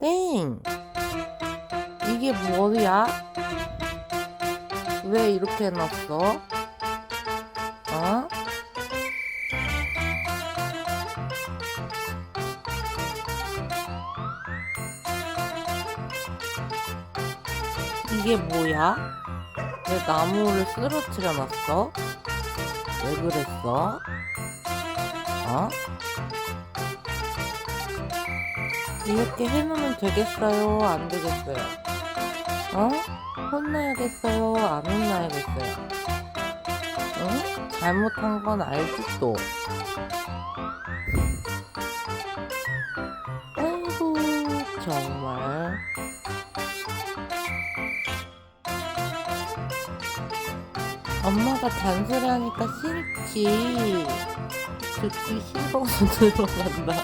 땡! 이게 뭐야? 왜 이렇게 해놨어? 어? 이게 뭐야? 왜 나무를 쓰러뜨려 놨어? 왜 그랬어? 어? 이렇게 해놓으면 되겠어요? 안 되겠어요? 어? 혼나야겠어요? 안 혼나야겠어요? 응? 잘못한 건 알지 또. 아이고, 정말. 엄마가 잔소리하니까 싫지. 듣기 싫어서 들어간다.